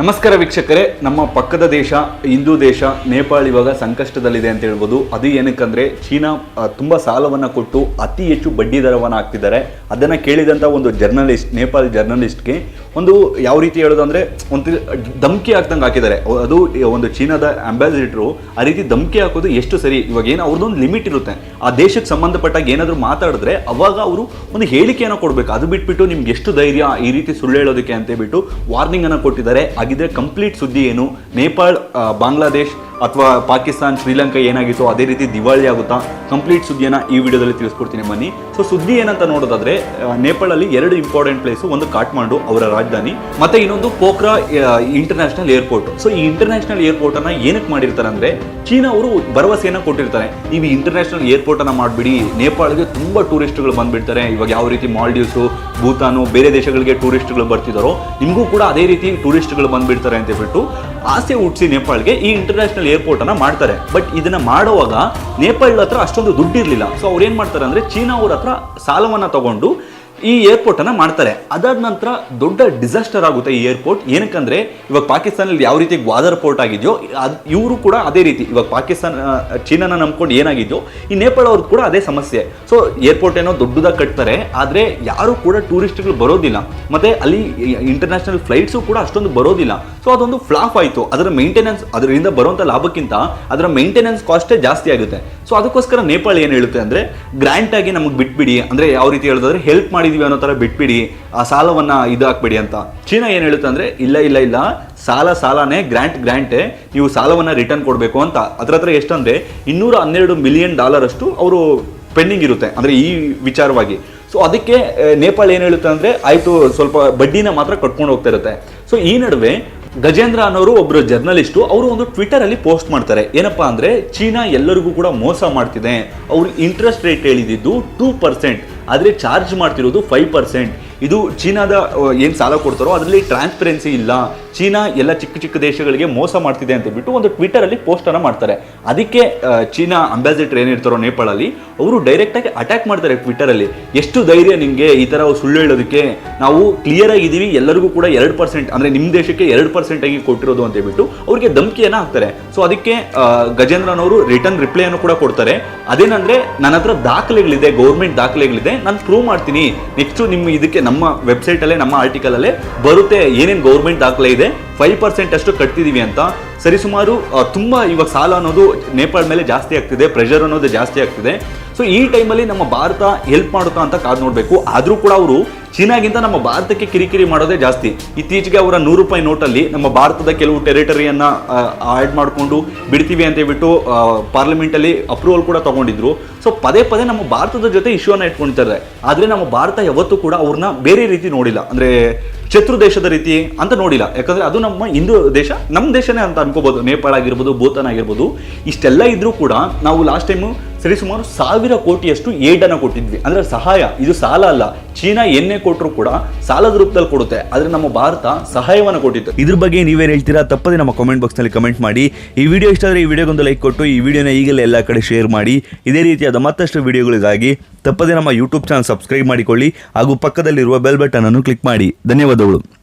ನಮಸ್ಕಾರ ವೀಕ್ಷಕರೇ, ನಮ್ಮ ಪಕ್ಕದ ದೇಶ, ಹಿಂದೂ ದೇಶ, ನೇಪಾಳ ಇವಾಗ ಸಂಕಷ್ಟದಲ್ಲಿದೆ ಅಂತ ಹೇಳ್ಬೋದು. ಅದು ಏನಕ್ಕಂದ್ರೆ, ಚೀನಾ ತುಂಬ ಸಾಲವನ್ನು ಕೊಟ್ಟು ಅತಿ ಹೆಚ್ಚು ಬಡ್ಡಿ ದರವನ್ನು ಹಾಕ್ತಿದ್ದಾರೆ. ಅದನ್ನು ಕೇಳಿದಂಥ ಒಂದು ಜರ್ನಲಿಸ್ಟ್ ನೇಪಾಳ ಜರ್ನಲಿಸ್ಟ್ಗೆ ಒಂದು ಯಾವ ರೀತಿ ಹೇಳೋದು ಅಂದರೆ ಒಂದು ಧಮ್ಕಿ ಹಾಕ್ದಂಗೆ ಹಾಕಿದ್ದಾರೆ. ಅದು ಒಂದು ಚೀನಾದ ಅಂಬಾಸಿಡರು ಆ ರೀತಿ ಧಮ್ಕಿ ಹಾಕೋದು ಎಷ್ಟು ಸರಿ? ಇವಾಗ ಏನು ಅವ್ರದ್ದೊಂದು ಲಿಮಿಟ್ ಇರುತ್ತೆ. ಆ ದೇಶಕ್ಕೆ ಸಂಬಂಧಪಟ್ಟಾಗ ಏನಾದರೂ ಮಾತಾಡಿದ್ರೆ ಅವಾಗ ಅವರು ಒಂದು ಹೇಳಿಕೆಯನ್ನು ಕೊಡಬೇಕು. ಅದು ಬಿಟ್ಬಿಟ್ಟು ನಿಮ್ಗೆ ಎಷ್ಟು ಧೈರ್ಯ ಈ ರೀತಿ ಸುಳ್ಳು ಹೇಳೋದಕ್ಕೆ ಅಂತ ವಾರ್ನಿಂಗನ್ನು ಕೊಟ್ಟಿದ್ದಾರೆ. ಹಾಗಿದ್ರೆ ಕಂಪ್ಲೀಟ್ ಸುದ್ದಿ ಏನು? ನೇಪಾಳ ಬಾಂಗ್ಲಾದೇಶ್ ಅಥವಾ ಪಾಕಿಸ್ತಾನ್, ಶ್ರೀಲಂಕಾ ಏನಾಗಿತ್ತು ಅದೇ ರೀತಿ ದಿವಾಳಿ ಆಗುತ್ತಾ? ಕಂಪ್ಲೀಟ್ ಸುದ್ದಿಯನ್ನ ಈ ವಿಡಿಯೋದಲ್ಲಿ ತಿಳಿಸ್ಕೊಡ್ತೀನಿ ಬನ್ನಿ. ಸೊ ಸುದ್ದಿ ಏನಂತ ನೋಡೋದಾದ್ರೆ ನೇಪಾಳಲ್ಲಿ ಎರಡು ಇಂಪಾರ್ಟೆಂಟ್ ಪ್ಲೇಸು ಒಂದು ಕಾಠ್ಮಂಡು, ಅವರ ರಾಜಧಾನಿ, ಮತ್ತೆ ಇನ್ನೊಂದು ಪೋಖ್ರಾ ಇಂಟರ್ನ್ಯಾಷನಲ್ ಏರ್ಪೋರ್ಟ್ ಸೊ ಈ ಇಂಟರ್ನ್ಯಾಷನಲ್ ಏರ್ಪೋರ್ಟ್ ಅನ್ನ ಏನಕ್ಕೆ ಮಾಡಿರ್ತಾರೆ ಅಂದ್ರೆ ಚೀನಾ ಅವರು ಭರವಸೆಯನ್ನ ಕೊಟ್ಟಿರ್ತಾರೆ. ನೀವು ಇಂಟರ್ನ್ಯಾಷನಲ್ ಏರ್ಪೋರ್ಟ್ ಅನ್ನ ಮಾಡಿಬಿಡಿ, ನೇಪಾಳಗೆ ತುಂಬಾ ಟೂರಿಸ್ಟ್ಗಳು ಬಂದ್ಬಿಡ್ತಾರೆ. ಇವಾಗ ಯಾವ ರೀತಿ ಮಾಲ್ಡೀವ್ಸು ಭೂತಾನು, ಬೇರೆ ದೇಶಗಳಿಗೆ ಟೂರಿಸ್ಟ್ಗಳು ಬರ್ತಿದ್ದಾರೋ ನಿಮಗೂ ಕೂಡ ಅದೇ ರೀತಿ ಟೂರಿಸ್ಟ್ಗಳು ಬಂದ್ಬಿಡ್ತಾರೆ ಅಂತ ಹೇಳ್ಬಿಟ್ಟು ಆಸೆ ಹುಟ್ಟಿಸಿ ನೇಪಾಳ್ಗೆ ಈ ಇಂಟರ್ನ್ಯಾಷನಲ್ ಏರ್ಪೋರ್ಟ್ ಅನ್ನ ಮಾಡ್ತಾರೆ. ಬಟ್ ಇದನ್ನ ಮಾಡುವಾಗ ನೇಪಾಳ ಹತ್ರ ಅಷ್ಟೊಂದು ದುಡ್ಡು ಸೊ ಅವ್ರು ಏನ್ ಮಾಡ್ತಾರೆ ಅಂದ್ರೆ ಚೀನಾ ಅವ್ರ ಹತ್ರ ಸಾಲವನ್ನ ತಗೊಂಡು ಈ ಏರ್ಪೋರ್ಟ್ ಅನ್ನ ಮಾಡ್ತಾರೆ. ಅದಾದ ನಂತರ ದೊಡ್ಡ ಡಿಸಾಸ್ಟರ್ ಆಗುತ್ತೆ ಈ ಏರ್ಪೋರ್ಟ್ ಏನಕ್ಕಂದ್ರೆ, ಇವಾಗ ಪಾಕಿಸ್ತಾನಲ್ಲಿ ಯಾವ ರೀತಿ ಗ್ವಾದರ್ ಪೋರ್ಟ್ ಆಗಿದೆಯೋ ಇವರು ಕೂಡ ಅದೇ ರೀತಿ, ಇವಾಗ ಪಾಕಿಸ್ತಾನ ಚೀನಾನ ನಂಬ್ಕೊಂಡು ಏನಾಗಿದೆಯೋ, ಈ ನೇಪಾಳ ಅವ್ರದ್ದು ಕೂಡ ಅದೇ ಸಮಸ್ಯೆ. ಸೊ ಏರ್ಪೋರ್ಟ್ ಏನೋ ದೊಡ್ಡದಾಗಿ ಕಟ್ತಾರೆ, ಆದ್ರೆ ಯಾರು ಕೂಡ ಟೂರಿಸ್ಟ್ಗಳು ಬರೋದಿಲ್ಲ. ಮತ್ತೆ ಅಲ್ಲಿ ಇಂಟರ್ನ್ಯಾಷನಲ್ ಫ್ಲೈಟ್ಸು ಕೂಡ ಅಷ್ಟೊಂದು ಬರೋದಿಲ್ಲ. ಸೊ ಅದೊಂದು ಫ್ಲಾಪ್ ಆಯಿತು. ಅದರ ಮೇಂಟೆನೆನ್ಸ್ ಅದರಿಂದ ಬರುವಂಥ ಲಾಭಕ್ಕಿಂತ ಅದರ ಮೇಂಟೆನೆನ್ಸ್ ಕಾಸ್ಟೇ ಜಾಸ್ತಿ ಆಗುತ್ತೆ. ಸೊ ಅದಕ್ಕೋಸ್ಕರ ನೇಪಾಳ ಏನು ಹೇಳುತ್ತೆ ಅಂದ್ರೆ ಗ್ರ್ಯಾಂಟಾಗಿ ನಮಗೆ ಬಿಟ್ಬಿಡಿ. ಅಂದ್ರೆ ಯಾವ ರೀತಿ ಹೇಳೋದಾದ್ರೆ ಹೆಲ್ಪ್ ಮಾಡಿದೀವಿ ಅನ್ನೋ ಥರ ಬಿಟ್ಬಿಡಿ, ಆ ಸಾಲವನ್ನ ಇದು ಹಾಕ್ಬೇಡಿ ಅಂತ. ಚೀನಾ ಏನು ಹೇಳುತ್ತೆ ಅಂದ್ರೆ, ಇಲ್ಲ ಇಲ್ಲ ಇಲ್ಲ, ಸಾಲ, ಸಾಲನೇ, ಗ್ರ್ಯಾಂಟ್, ಗ್ರ್ಯಾಂಟೇ ನೀವು ಸಾಲವನ್ನ ರಿಟರ್ನ್ ಕೊಡಬೇಕು ಅಂತ. ಅದ್ರ ಹತ್ರ ಎಷ್ಟಂದ್ರೆ, ಇನ್ನೂರ ಹನ್ನೆರಡು ಮಿಲಿಯನ್ ಡಾಲರ್ ಅಷ್ಟು ಅವರು ಪೆಂಡಿಂಗ್ ಇರುತ್ತೆ, ಅಂದ್ರೆ ಈ ವಿಚಾರವಾಗಿ. ಸೊ, ಅದಕ್ಕೆ ನೇಪಾಳ ಏನು ಹೇಳುತ್ತೆ ಅಂದ್ರೆ, ಆಯ್ತು, ಸ್ವಲ್ಪ ಬಡ್ಡಿನ ಮಾತ್ರ ಕಟ್ಕೊಂಡು ಹೋಗ್ತಾ ಇರುತ್ತೆ. ಸೊ, ಈ ನಡುವೆ ಗಜೇಂದ್ರ ಅನ್ನೋರು ಒಬ್ರು ಜರ್ನಲಿಸ್ಟು ಅವರು ಒಂದು ಟ್ವಿಟರ್ ಅಲ್ಲಿ ಪೋಸ್ಟ್ ಮಾಡ್ತಾರೆ. ಏನಪ್ಪಾ ಅಂದ್ರೆ, ಚೀನಾ ಎಲ್ಲರಿಗೂ ಕೂಡ ಮೋಸ ಮಾಡ್ತಿದೆ. ಅವ್ರು ಇಂಟ್ರೆಸ್ಟ್ ರೇಟ್ ಹೇಳಿದ್ದು ಟೂ ಪರ್ಸೆಂಟ್ ಆದ್ರೆ ಚಾರ್ಜ್ ಮಾಡ್ತಿರೋದು ಫೈವ್ ಪರ್ಸೆಂಟ್ ಇದು ಚೀನಾದ ಏನು ಸಾಲ ಕೊಡ್ತಾರೋ ಅದರಲ್ಲಿ ಟ್ರಾನ್ಸ್ಪರೆನ್ಸಿ ಇಲ್ಲ. ಚೀನಾ ಎಲ್ಲ ಚಿಕ್ಕ ಚಿಕ್ಕ ದೇಶಗಳಿಗೆ ಮೋಸ ಮಾಡ್ತಿದೆ ಅಂತ ಬಿಟ್ಟು ಒಂದು ಟ್ವಿಟರಲ್ಲಿ ಪೋಸ್ಟನ್ನು ಪೋಸ್ಟ್ ಮಾಡ್ತಾರೆ. ಅದಕ್ಕೆ ಚೀನಾ ಅಂಬಾಸಿಡರ್ ಏನಿರ್ತಾರೋ ನೇಪಾಳಲ್ಲಿ, ಅವರು ಡೈರೆಕ್ಟಾಗಿ ಅಟ್ಯಾಕ್ ಮಾಡ್ತಾರೆ ಟ್ವಿಟರಲ್ಲಿ ಎಷ್ಟು ಧೈರ್ಯ ನಿಮಗೆ ಈ ಥರ ಸುಳ್ಳು ಹೇಳೋದಕ್ಕೆ? ನಾವು ಕ್ಲಿಯರ್ ಆಗಿದ್ದೀವಿ, ಎಲ್ಲರಿಗೂ ಕೂಡ ಎರಡು ಪರ್ಸೆಂಟ್ ಅಂದರೆ ನಿಮ್ಮ ದೇಶಕ್ಕೆ ಎರಡು ಪರ್ಸೆಂಟ್ ಆಗಿ ಕೊಟ್ಟಿರೋದು ಅಂತ ಹೇಳ್ಬಿಟ್ಟು ಅವರಿಗೆ ಧಮಕಿಯನ್ನು ಹಾಕ್ತಾರೆ. ಸೊ ಅದಕ್ಕೆ ಗಜೇಂದ್ರನವರು ರಿಟರ್ನ್ ರಿಪ್ಲೈ ಅನ್ನು ಕೂಡ ಕೊಡ್ತಾರೆ. ಅದೇನಂದ್ರೆ, ನನ್ನ ಹತ್ರ ದಾಖಲೆಗಳಿದೆ ಗೌರ್ಮೆಂಟ್ ದಾಖಲೆಗಳಿದೆ, ನಾನು ಪ್ರೂವ್ ಮಾಡ್ತೀನಿ. ನೆಕ್ಸ್ಟ್ ನಿಮ್ಮ ಇದಕ್ಕೆ ನಮ್ಮ ವೆಬ್ಸೈಟ್ ಅಲ್ಲೇ, ನಮ್ಮ ಆರ್ಟಿಕಲ್ ಅಲ್ಲೇ ಬರುತ್ತೆ ಏನೇನು ಗೌರ್ಮೆಂಟ್ ದಾಖಲೆ ಇದೆ. ಫೈವ್ ಪರ್ಸೆಂಟ್ ಅಷ್ಟು ಕಟ್ತಿದೀವಿ ಅಂತ. ಸರಿಸುಮಾರು ಸುಮಾರು ತುಂಬಾ ಇವಾಗ ಸಾಲ ಅನ್ನೋದು ನೇಪಾಳ ಮೇಲೆ ಜಾಸ್ತಿ ಆಗ್ತಿದೆ ಪ್ರೆಷರ್ ಅನ್ನೋದು ಜಾಸ್ತಿ ಆಗ್ತಿದೆ. ಸೊ ಈ ಟೈಮಲ್ಲಿ ನಮ್ಮ ಭಾರತ ಹೆಲ್ಪ್ ಮಾಡುತ್ತಾ ಅಂತ ಕಾದು ನೋಡಬೇಕು. ಆದರೂ ಕೂಡ ಅವರು ಚೀನಾಗಿಂತ ನಮ್ಮ ಭಾರತಕ್ಕೆ ಕಿರಿಕಿರಿ ಮಾಡೋದೇ ಜಾಸ್ತಿ. ಇತ್ತೀಚೆಗೆ ಅವರ ನೂರು ರೂಪಾಯಿ ನೋಟಲ್ಲಿ ನಮ್ಮ ಭಾರತದ ಕೆಲವು ಟೆರಿಟರಿಯನ್ನು ಆ್ಯಡ್ ಮಾಡಿಕೊಂಡು ಬಿಡ್ತೀವಿ ಅಂತ ಹೇಳ್ಬಿಟ್ಟು ಪಾರ್ಲಿಮೆಂಟಲ್ಲಿ ಅಪ್ರೂವಲ್ ಕೂಡ ತಗೊಂಡಿದ್ರು. ಸೊ ಪದೇ ಪದೇ ನಮ್ಮ ಭಾರತದ ಜೊತೆ ಇಶ್ಯೂನ ಇಟ್ಕೊಂಡಿದ್ದಾರೆ. ಆದರೆ ನಮ್ಮ ಭಾರತ ಯಾವತ್ತೂ ಕೂಡ ಅವ್ರನ್ನ ಬೇರೆ ರೀತಿ ನೋಡಿಲ್ಲ. ಅಂದರೆ ಶತ್ರು ದೇಶದ ರೀತಿ ಅಂತ ನೋಡಿಲ್ಲ. ಯಾಕಂದರೆ ಅದು ನಮ್ಮ ಹಿಂದೂ ದೇಶ, ನಮ್ಮ ದೇಶನೇ ಅಂತ ಅನ್ಕೋಬೋದು. ನೇಪಾಳ ಆಗಿರ್ಬೋದು, ಭೂತಾನ್ ಆಗಿರ್ಬೋದು. ಇಷ್ಟೆಲ್ಲ ಇದ್ದರೂ ಕೂಡ ನಾವು ಲಾಸ್ಟ್ ಟೈಮು ಸರಿಸುಮಾರು ಸಾವಿರ ಕೋಟಿಯಷ್ಟು ಏಡನ್ನು ಕೊಟ್ಟಿದ್ವಿ. ಅಂದ್ರೆ ಸಹಾಯ, ಇದು ಸಾಲ ಅಲ್ಲ. ಚೀನಾ ಎನ್ನೇ ಕೊಟ್ಟರು ಕೂಡ ಸಾಲದ ರೂಪದಲ್ಲಿ ಕೊಡುತ್ತೆ. ಆದರೆ ನಮ್ಮ ಭಾರತ ಸಹಾಯವನ್ನು ಕೊಟ್ಟಿತ್ತು. ಇದ್ರ ಬಗ್ಗೆ ನೀವೇನು ಹೇಳ್ತೀರಾ ತಪ್ಪದೆ ನಮ್ಮ ಕಾಮೆಂಟ್ ಬಾಕ್ಸ್ನಲ್ಲಿ ಕಮೆಂಟ್ ಮಾಡಿ. ಈ ವಿಡಿಯೋ ಇಷ್ಟ ಆದರೆ ಈ ವಿಡಿಯೋಗೊಂದು ಲೈಕ್ ಕೊಟ್ಟು, ಈ ವಿಡಿಯೋನ ಈಗಲೇ ಎಲ್ಲ ಕಡೆ ಶೇರ್ ಮಾಡಿ. ಇದೇ ರೀತಿಯಾದ ಮತ್ತಷ್ಟು ವಿಡಿಯೋಗಳಿಗಾಗಿ ತಪ್ಪದೆ ನಮ್ಮ ಯೂಟ್ಯೂಬ್ ಚಾನಲ್ ಸಬ್ಸ್ಕ್ರೈಬ್ ಮಾಡಿಕೊಳ್ಳಿ. ಹಾಗೂ ಪಕ್ಕದಲ್ಲಿರುವ ಬೆಲ್ ಬಟನ್ ಅನ್ನು ಕ್ಲಿಕ್ ಮಾಡಿ. ಧನ್ಯವಾದಗಳು.